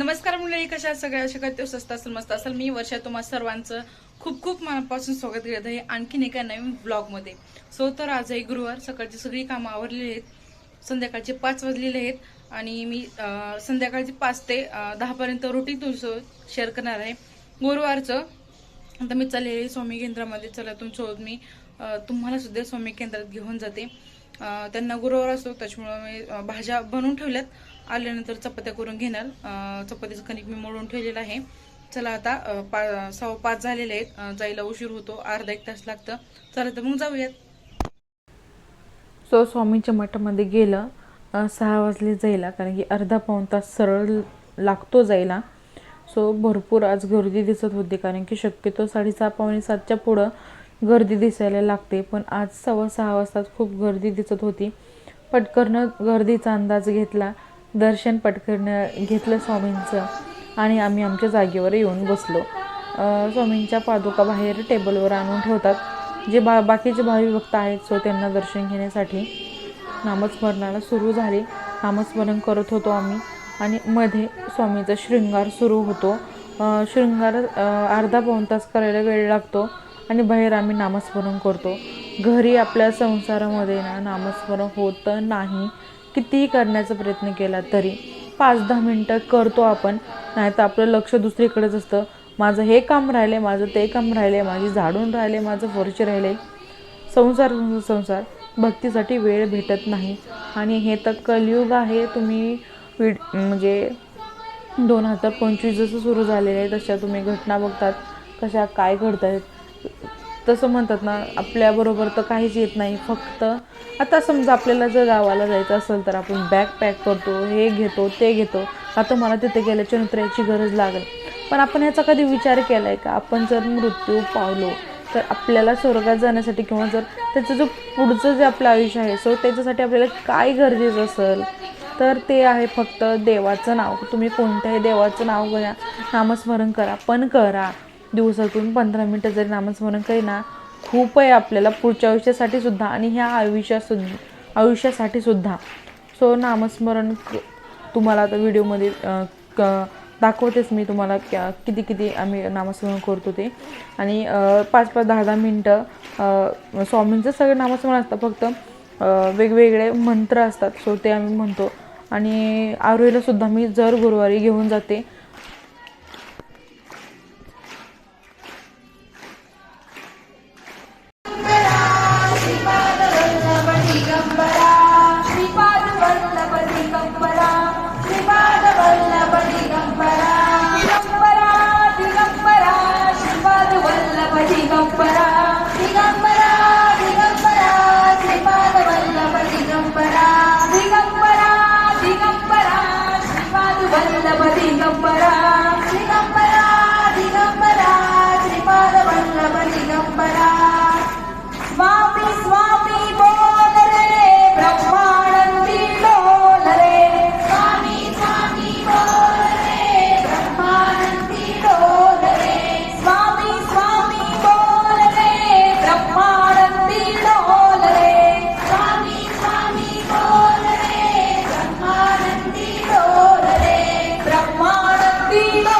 नमस्कार मंडळी कशा सगळ्या अशा स्वस्त असेल मस्त असेल. मी वर्षा तुम्हा सर्वांचं खूप खूप मनापासून स्वागत करत आहे आणखीन एका नवीन ब्लॉगमध्ये सो तर आज आहे गुरुवार सकाळची सगळी कामं आवरलेली आहेत. संध्याकाळचे पाच वाजलेले आहेत आणि मी संध्याकाळचे पाच ते दहापर्यंत रुटीन तुमच्यासोबत शेअर करणार आहे. गुरुवारचं आता मी चाललेले स्वामी केंद्रामध्ये चला तुमच्यासोबत मी तुम्हाला सुद्धा स्वामी केंद्रात घेऊन जाते. त्यांना गुरुवार असतो त्याच्यामुळं मी भाज्या बनवून ठेवल्यात. आल्यानंतर चपात्या करून घेणार. चपातीचं कणिक मी मोडून ठेवलेलं आहे. चला आता पा सव्वा पाच झालेले आहेत. जायला उशीर होतो. अर्धा एक तास लागतं. चला तर मग जाऊयात. सो स्वामीच्या मठामध्ये गेलं. सहा वाजले जायला कारण की अर्धा पाऊण तास सरळ लागतो जायला. सो भरपूर आज गर्दी दिसत होती कारण की शक्यतो साडेसहा पावणे सातच्या पुढं गर्दी दिसायला लागते. पण आज सव्वा सहा वाजताच खूप गर्दी दिसत होती. पटकरनं गर्दीचा अंदाज घेतला. दर्शन पटकन घेतलं स्वामींचं आणि आम्ही आमच्या जागेवर येऊन बसलो. स्वामींच्या पादुका बाहेर टेबलवर आणून ठेवतात. जे बा बाकीचे भावी भक्त आहेत सो त्यांना दर्शन घेण्यासाठी नामस्मरणाला सुरू झाले. नामस्मरण करत होतो आम्ही आणि मध्ये स्वामीचा शृंगार सुरू होतो. शृंगार अर्धा पाऊण तास करायला वेळ लागतो आणि बाहेर आम्ही नामस्मरण करतो. घरी आपल्या संसारामध्ये ना नामस्मरण होतं नाही. कितीही करण्याचा प्रयत्न केला तरी पाच दहा मिनटं करतो आपण नाही तर आपलं लक्ष दुसरीकडेच असतं. माझं हे काम राहिले माझं ते काम राहिले माझी झाडून राहिले माझं फरशी राहिले संसार संसार भक्तीसाठी वेळ भेटत नाही. आणि हे तर कलयुग आहे तुम्ही विड म्हणजे दोन हजार पंचवीस जसं सुरू झालेलं आहे तशा तुम्ही घटना बघतात कशा काय घडत आहेत तसं म्हणतात ना आपल्याबरोबर तर काहीच येत नाही फक्त आता समजा आपल्याला जर गावाला जायचं असेल तर आपण बॅग पॅक करतो हे घेतो ते घेतो. आता मला तिथे गेल्याच्यानंतर याची गरज लागेल. पण आपण याचा कधी विचार केला आहे का? आपण जर मृत्यू पावलो तर आपल्याला स्वर्गात जाण्यासाठी किंवा जर त्याचं जो पुढचं जे आपलं आयुष्य आहे सो त्याच्यासाठी आपल्याला काय गरजेचं असेल? तर ते आहे फक्त देवाचं नाव. तुम्ही कोणत्याही देवाचं नाव घ्या नामस्मरण करा पण करा. दिवसातून पंधरा मिनटं जरी नामस्मरण करीना खूप आहे आपल्याला पुढच्या आयुष्यासाठी सुद्धा आणि ह्या आयुष्यासुद्धा आयुष्यासाठी सुद्धा. सो नामस्मरण क- तुम्हाला आता व्हिडिओमध्ये क दाखवतेच मी तुम्हाला क्या किती किती आम्ही नामस्मरण करतो ते. आणि पाच पाच दहा दहा मिनटं स्वामींचं सगळं नामस्मरण असतं. फक्त वेगवेगळे मंत्र असतात. सो ते आम्ही म्हणतो. आणि आरोहीलासुद्धा मी जर गुरुवारी घेऊन जाते Bonito.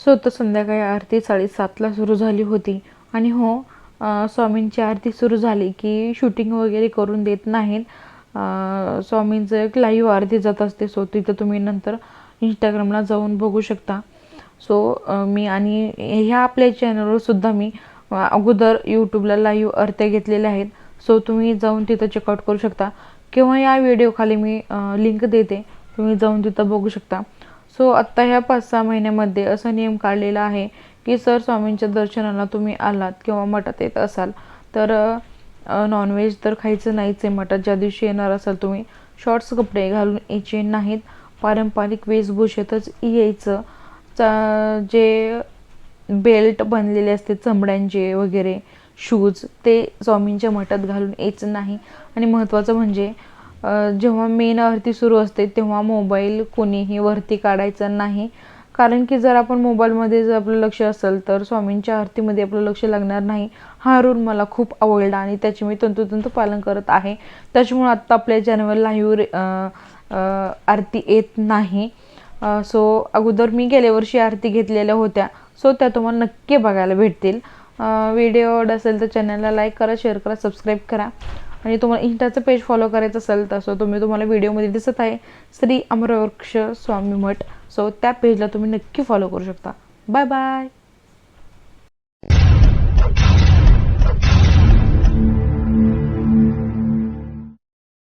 सो तर संध्याकाळी आरती साडेसातला सुरू झाली होती. आणि हो स्वामींची आरती सुरू झाली की शूटिंग वगैरे करून देत नाहीत. स्वामींचं एक लाईव्ह आरती जात असते. सो तिथं तुम्ही नंतर इंस्टाग्रामला जाऊन बघू शकता. सो मी आणि ह्या आपल्या चॅनलवर सुद्धा मी अगोदर यूट्यूबला लाईव्ह आरत्या घेतलेल्या आहेत. सो तुम्ही जाऊन तिथं चेकआउट करू शकता. किंवा या व्हिडिओखाली मी लिंक देते. तुम्ही जाऊन तिथं बघू शकता. सो आत्ता ह्या पाच सहा महिन्यामध्ये असा नियम काढलेला आहे की सर स्वामींच्या दर्शनाला तुम्ही आलात किंवा मठात येत असाल तर नॉनव्हेज तर खायचं नाहीच आहे मठात. ज्या दिवशी येणार असाल तुम्ही शॉर्ट्स कपडे घालून यायचे नाहीत. पारंपरिक वेशभूषेतच यायचं. चा- जे बेल्ट बनलेले असते चमड्यांचे वगैरे शूज ते स्वामींच्या मठात घालून यायचं नाही. आणि महत्त्वाचं म्हणजे जेव्हा मेन आरती सुरू असते तेव्हा मोबाईल कोणीही वरती काढायचा नाही. कारण की जर आपण मोबाईलमध्ये जर आपलं लक्ष असेल तर स्वामींच्या आरतीमध्ये आपलं लक्ष लागणार नाही. हा रूल मला खूप आवडला आणि त्याचे मी तंतोतंत पालन करत आहे. त्याच्यामुळे आत्ता आपल्या चॅनलवर लाईव्ह आरती येत नाही. सो अगोदर मी गेल्या वर्षी आरती घेतलेल्या होत्या. सो त्या तुम्हाला नक्की बघायला भेटतील. व्हिडिओ आवड असेल तर चॅनलला लाईक करा शेअर करा सबस्क्राईब करा. आणि तुम्हाला इंस्टाचं पेज फॉलो करायचं असेल तसं तुम्ही तुम्हाला व्हिडिओमध्ये दिसत आहे. श्री अमरवृक्ष स्वामी मठ. सो त्या पेजला तुम्ही नक्की फॉलो करू शकता. Bye bye